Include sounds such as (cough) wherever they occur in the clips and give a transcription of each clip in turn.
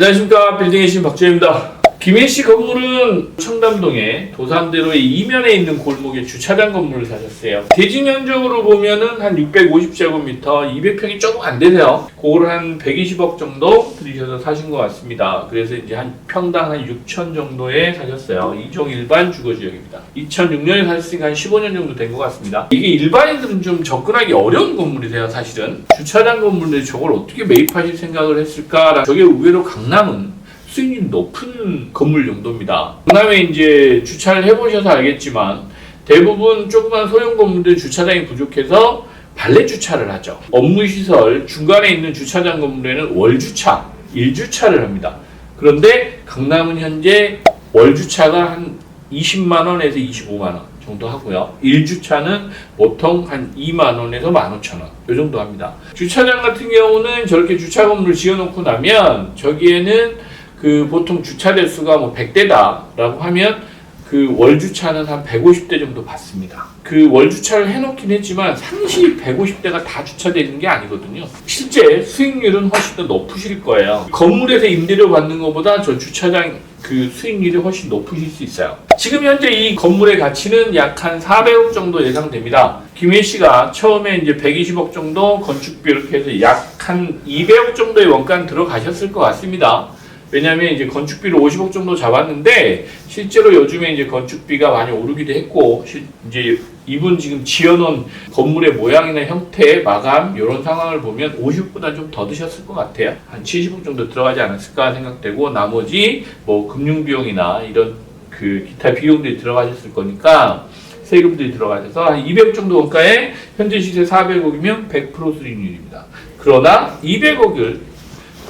안녕하십니까 빌딩의 신 박주현입니다. 김혜씨 건물은 청담동에 도산대로의 이면에 있는 골목에 주차장 건물을 사셨어요. 대지 면적으로 보면은 한 650제곱미터, 200평이 조금 안 되세요. 그걸 한 120억 정도 들이셔서 사신 것 같습니다. 그래서 이제 한 평당 한 6천 정도에 사셨어요. 이종 일반 주거 지역입니다. 2006년에 사셨으니까 한 15년 정도 된 것 같습니다. 이게 일반인들은 좀 접근하기 어려운 건물이세요, 사실은. 주차장 건물인데 저걸 어떻게 매입하실 생각을 했을까? 저게 의외로 강남은 수익률이 높은 건물 용도입니다. 그다음에 이제 주차를 해보셔서 알겠지만 대부분 조그만 소형 건물들 주차장이 부족해서 발렛 주차를 하죠. 업무 시설 중간에 있는 주차장 건물에는 월 주차, 일 주차를 합니다. 그런데 강남은 현재 월 주차가 한 20만 원에서 25만 원 정도 하고요. 일 주차는 보통 한 2만 원에서 15,000원 이 정도 합니다. 주차장 같은 경우는 저렇게 주차 건물을 지어놓고 나면 저기에는 그 보통 주차 대수가 뭐 100대다라고 하면 그 월 주차는 한 150대 정도 받습니다. 그 월 주차를 해놓긴 했지만 상시 150대가 다 주차되는 게 아니거든요. 실제 수익률은 훨씬 더 높으실 거예요. 건물에서 임대료 받는 것보다 저 주차장 그 수익률이 훨씬 높으실 수 있어요. 지금 현재 이 건물의 가치는 약 한 400억 정도 예상됩니다. 김혜 씨가 처음에 이제 120억 정도 건축비 이렇게 해서 약 한 200억 정도의 원가는 들어가셨을 것 같습니다. 왜냐하면 이제 건축비를 50억 정도 잡았는데 실제로 요즘에 이제 건축비가 많이 오르기도 했고 실- 이제 이분 지금 지어놓은 건물의 모양이나 형태, 마감 이런 상황을 보면 50보다 좀 더 드셨을 것 같아요. 한 70억 정도 들어가지 않았을까 생각되고 나머지 뭐 금융 비용이나 이런 그 기타 비용들이 들어가셨을 거니까 세금들이 들어가셔서 한 200억 정도 원가에 현재 시세 400억이면 100% 수익률입니다. 그러나 200억을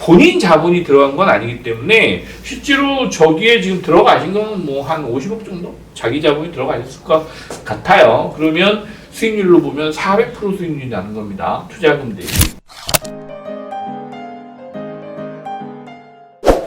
본인 자본이 들어간 건 아니기 때문에 실제로 저기에 지금 들어가신 거는 뭐 한 50억 정도 자기 자본이 들어가셨을 것 같아요. 그러면 수익률로 보면 400% 수익률이 나는 겁니다. 투자금 대비.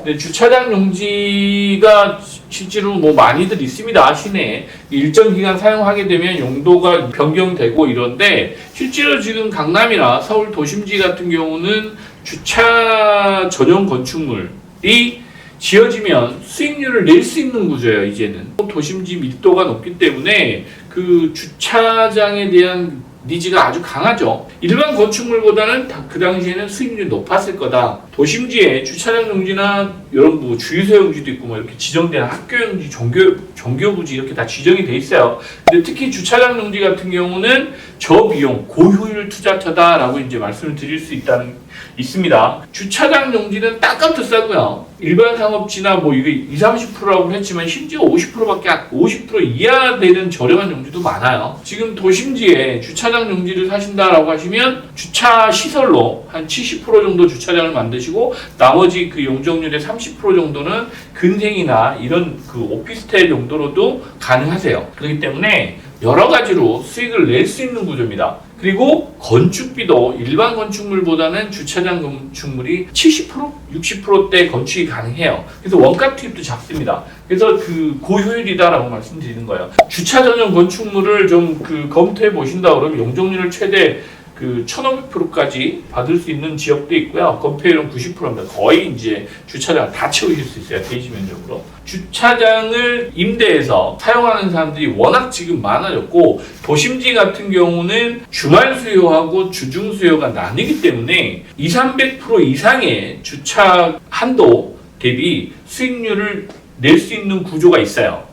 근데 주차장 용지가 실제로 뭐 많이들 있습니다 시내에 일정 기간 사용하게 되면 용도가 변경되고 이런데 실제로 지금 강남이나 서울 도심지 같은 경우는 주차 전용 건축물이 지어지면 수익률을 낼 수 있는 구조예요 이제는 도심지 밀도가 높기 때문에 그 주차장에 대한 니즈가 아주 강하죠. 일반 건축물보다는 다- 그 당시에는 수익률이 높았을 거다. 도심지에 주차장 용지나 이런 뭐 주유소 용지도 있고 뭐 이렇게 지정된 학교 용지, 종교 종교 부지 이렇게 다 지정이 돼 있어요. 근데 특히 주차장 용지 같은 경우는 저비용 고효율 투자처다라고 이제 말씀을 드릴 수 있다는 있습니다. 주차장 용지는 땅값도 싸고요. 일반 상업지나 뭐 이게 2, 30%라고 했지만 심지어 50%밖에 안, 50% 이하 되는 저렴한 용지도 많아요. 지금 도심지에 주차장 용지를 사신다라고 하시면 주차 시설로 한 70% 정도 주차장을 만드시고 나머지 그 용적률의 30% 정도는 근생이나 이런 그 오피스텔 용도로도 가능하세요. 그렇기 때문에 여러 가지로 수익을 낼 수 있는 구조입니다. 그리고 건축비도 일반 건축물보다는 주차장 건축물이 70% 60%대 건축이 가능해요. 그래서 원가 투입도 작습니다. 그래서 그 고효율이다라고 말씀드리는 거예요. 주차 전용 건축물을 좀 그 검토해 보신다 그러면 용적률을 최대 그 1,500%까지 받을 수 있는 지역도 있고요. 건폐율은 90%입니다. 거의 이제 주차장 다 채우실 수 있어요. 대지 면적으로. 주차장을 임대해서 사용하는 사람들이 워낙 지금 많아졌고 도심지 같은 경우는 주말 수요하고 주중 수요가 나뉘기 때문에 2, 300% 이상의 주차 한도 대비 수익률을 낼 수 있는 구조가 있어요.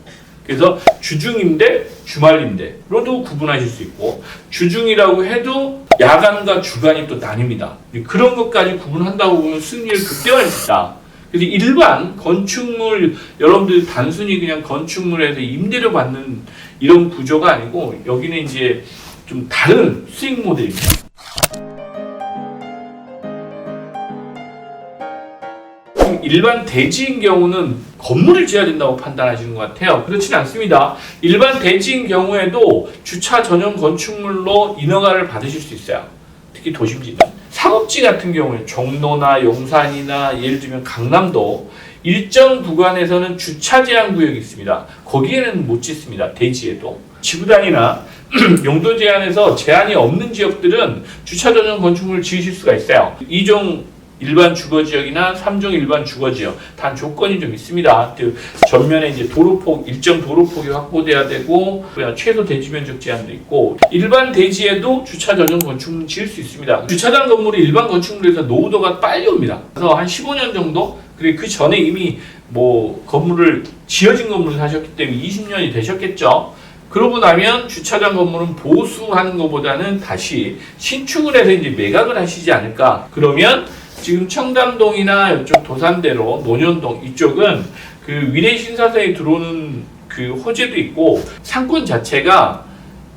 그래서 주중임대, 주말임대로도 구분하실 수 있고 주중이라고 해도 야간과 주간이 또 나뉩니다. 그런 것까지 구분한다고 보면 수 있다. 그래서 일반 건축물 여러분들 단순히 그냥 건축물에서 임대료 받는 이런 구조가 아니고 여기는 이제 좀 다른 수익 모델입니다. 일반 대지인 경우는 건물을 지어야 된다고 판단하시는 것 같아요. 그렇지는 않습니다. 일반 대지인 경우에도 주차 전용 건축물로 인허가를 받으실 수 있어요. 특히 도심지는. 상업지 같은 경우에 종로나 용산이나 예를 들면 강남도 일정 구간에서는 주차 제한 구역이 있습니다. 거기에는 못 짓습니다. 대지에도. 지구단이나 (clears throat) 용도 제한에서 제한이 없는 지역들은 주차 전용 건축물을 지으실 수가 있어요. 이종 일반 주거 지역이나 3종 일반 주거 지역 단 조건이 좀 있습니다. 그 전면에 이제 도로폭 일정 도로폭이 확보돼야 되고 최소 대지 면적 제한도 있고 일반 대지에도 주차 전용 건축물 지을 수 있습니다. 주차장 건물이 일반 건축물에서 노후도가 빨리 옵니다. 그래서 한 15년 정도 그리고 그 전에 이미 뭐 건물을 지어진 건물을 사셨기 때문에 20년이 되셨겠죠. 그러고 나면 주차장 건물은 보수하는 것보다는 다시 신축을 해서 이제 매각을 하시지 않을까. 그러면 지금 청담동이나 이쪽 도산대로 논현동 이쪽은 그 위례 신사서에 들어오는 그 호재도 있고 상권 자체가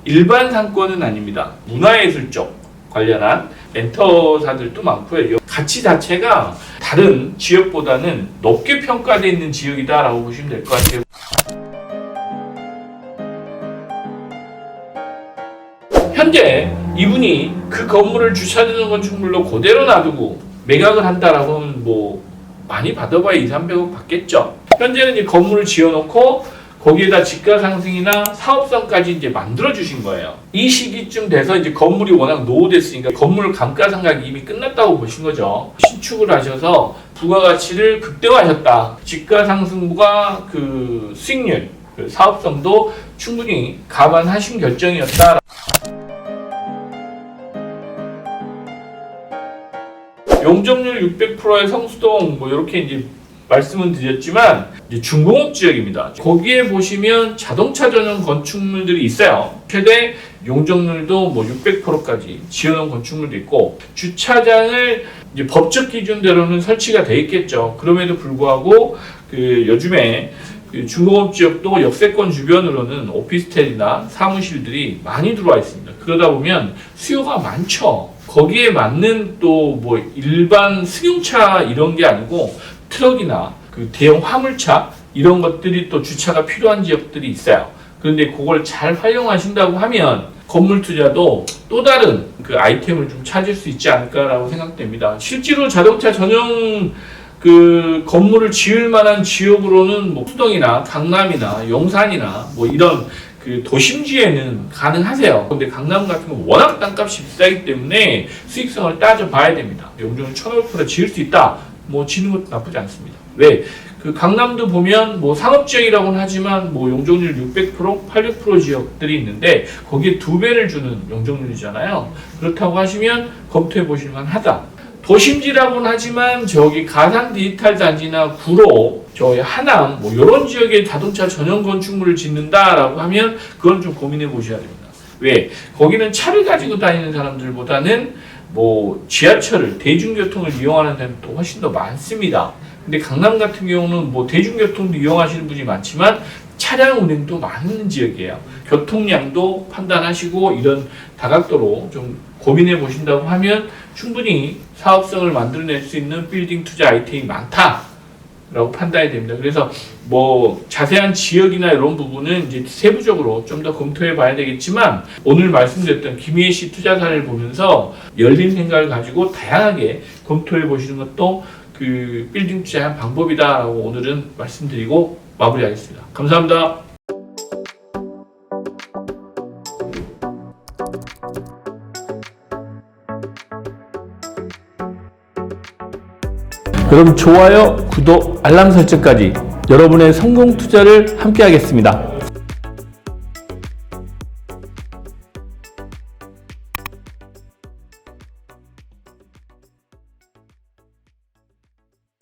일반 상권은 아닙니다. 문화예술 쪽 관련한 렌터사들도 많고요. 가치 자체가 다른 지역보다는 높게 평가되어 있는 지역이다라고 보시면 될 것 같아요. 현재 이분이 그 건물을 주차되는 건축물로 그대로 놔두고 매각을 한다라고 하면 뭐 많이 받아봐야 2, 300억 받겠죠. 현재는 이제 건물을 지어놓고 거기에다 집가 상승이나 사업성까지 이제 만들어 주신 거예요. 이 시기쯤 돼서 이제 건물이 워낙 노후됐으니까 건물 감가상각이 이미 끝났다고 보신 거죠. 신축을 하셔서 부가가치를 극대화하셨다. 집가 상승과 그 수익률, 그 사업성도 충분히 감안하신 결정이었다. 용적률 600%의 성수동 뭐 이렇게 이제 말씀은 드렸지만 이제 중공업 지역입니다. 거기에 보시면 자동차 전용 건축물들이 있어요. 최대 용적률도 뭐 600%까지 지어놓은 건축물도 있고 주차장을 이제 법적 기준대로는 설치가 돼 있겠죠. 그럼에도 불구하고 그 요즘에 그 중공업 지역도 역세권 주변으로는 오피스텔이나 사무실들이 많이 들어와 있습니다. 그러다 보면 수요가 많죠. 거기에 맞는 또 뭐 일반 승용차 이런 게 아니고 트럭이나 그 대형 화물차 이런 것들이 또 주차가 필요한 지역들이 있어요. 그런데 그걸 잘 활용하신다고 하면 건물 투자도 또 다른 그 아이템을 좀 찾을 수 있지 않을까라고 생각됩니다. 실제로 자동차 전용 그 건물을 지을 만한 지역으로는 뭐 수동이나 강남이나 용산이나 뭐 이런 그 도심지에는 가능하세요. 근데 강남 같은 건 워낙 땅값이 비싸기 때문에 수익성을 따져봐야 됩니다. 용적을 1,500% 지을 수 있다. 뭐 지는 것도 나쁘지 않습니다. 왜? 그 강남도 보면 뭐 상업지역이라고는 하지만 뭐 용적률 600%, 800% 지역들이 있는데 거기에 두 배를 주는 용적률이잖아요. 그렇다고 하시면 검토해 보실 만하다. 도심지라고는 하지만 저기 가산 디지털 단지나 구로 저희 하남 뭐 이런 지역에 자동차 전용 건축물을 짓는다라고 하면 그건 좀 고민해 보셔야 됩니다. 왜? 거기는 차를 가지고 다니는 사람들보다는 뭐 지하철을 대중교통을 이용하는 사람도 훨씬 더 많습니다. 근데 강남 같은 경우는 뭐 대중교통도 이용하시는 분이 많지만 차량 운행도 많은 지역이에요. 교통량도 판단하시고 이런 다각도로 좀 고민해 보신다고 하면 충분히 사업성을 만들어낼 수 있는 빌딩 투자 아이템이 많다라고 판단이 됩니다. 그래서 뭐 자세한 지역이나 이런 부분은 이제 세부적으로 좀 더 검토해 봐야 되겠지만 오늘 말씀드렸던 김희애 씨 투자사를 보면서 열린 생각을 가지고 다양하게 검토해 보시는 것도 그 빌딩 투자의 한 방법이다라고 오늘은 말씀드리고 마무리하겠습니다. 감사합니다. 그럼 좋아요, 구독, 알람 설정까지 여러분의 성공 투자를 함께 하겠습니다.